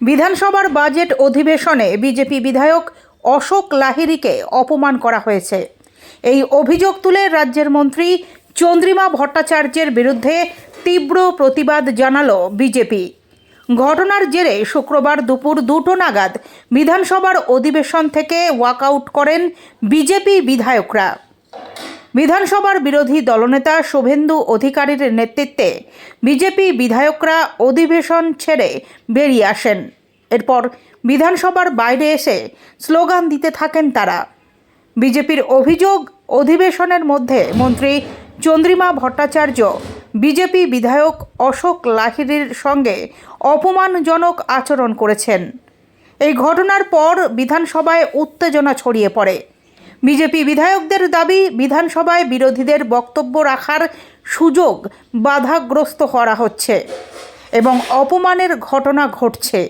বিধানসভার বাজেট অধিবেশনে বিজেপি বিধায়ক অশোক লাহিড়িকে অপমান করা হয়েছে। এই অভিযোগ তুলে রাজ্যের মন্ত্রী চন্দ্রিমা ভট্টাচার্যের বিরুদ্ধে তীব্র প্রতিবাদ জানালো বিজেপি। ঘটনার জেরে শুক্রবার দুপুর দুটো নাগাদ বিধানসভার অধিবেশন থেকে ওয়াকআউট করেন বিজেপি বিধায়করা। বিধানসভার বিরোধী দলনেতা শুভেন্দু অধিকারীর নেতৃত্বে বিজেপি বিধায়করা অধিবেশন ছেড়ে বেরিয়ে আসেন। এরপর বিধানসভার বাইরে এসে স্লোগান দিতে থাকেন তারা। বিজেপির অভিযোগ, অধিবেশনের মধ্যে মন্ত্রী চন্দ্রিমা ভট্টাচার্য, বিজেপি বিধায়ক অশোক লাহিড়ির সঙ্গে অপমানজনক আচরণ করেছেন। এই ঘটনার পর বিধানসভায় উত্তেজনা ছড়িয়ে পড়ে। বিজেপি বিধায়কদের দাবি, বিধানসভায় বিরোধীদের বক্তব্য রাখার সুযোগ বাধাগ্রস্ত করা হচ্ছে এবং অপমানের ঘটনা ঘটছে।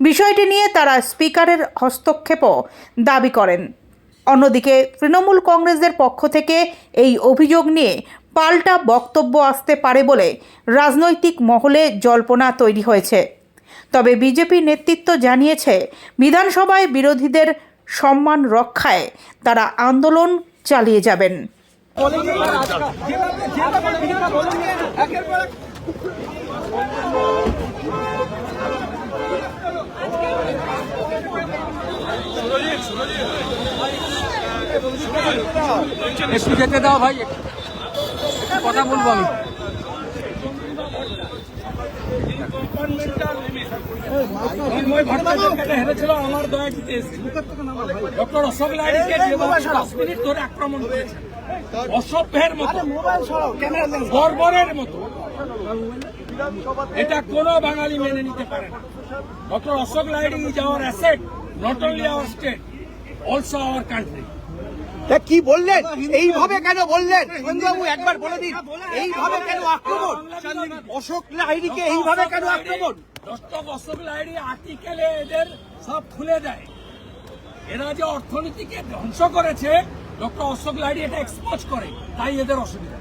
বিষয়টি নিয়ে তারা স্পিকারের হস্তক্ষেপও দাবি করেন। অন্যদিকে, তৃণমূল কংগ্রেসের পক্ষ থেকে এই অভিযোগ নিয়ে পাল্টা বক্তব্য আসতে পারে বলে রাজনৈতিক মহলে জল্পনা তৈরি হয়েছে। তবে বিজেপি নেতৃত্ব জানিয়েছে, বিধানসভায় বিরোধীদের সম্মান রক্ষায় তারা আন্দোলন চালিয়ে যাবেন। একটু যেতে দাও ভাই কথা বলব আমি। ডক্টর অশোক আক্রমণ মতো মতো এটা কোনো বাঙালি মেনে নিতে পারে না doctor Ashok Lahiri is our asset not only our state also our country কি বললেন? এইভাবে কেন বললেন? একবার বলে দিন। এইভাবে কেন আক্রমণ? অশোক লাহিড়িকে এইভাবে কেন আক্রমণ? অশোক লাহিড়ি আর্টিকেলে এদের সব খুলে দেয়। এরা যে অর্থনীতিকে ধ্বংস করেছে ডক্টর অশোক লাহিড়ি এটা এক্সপোজ করে। তাই এদের অসুবিধা।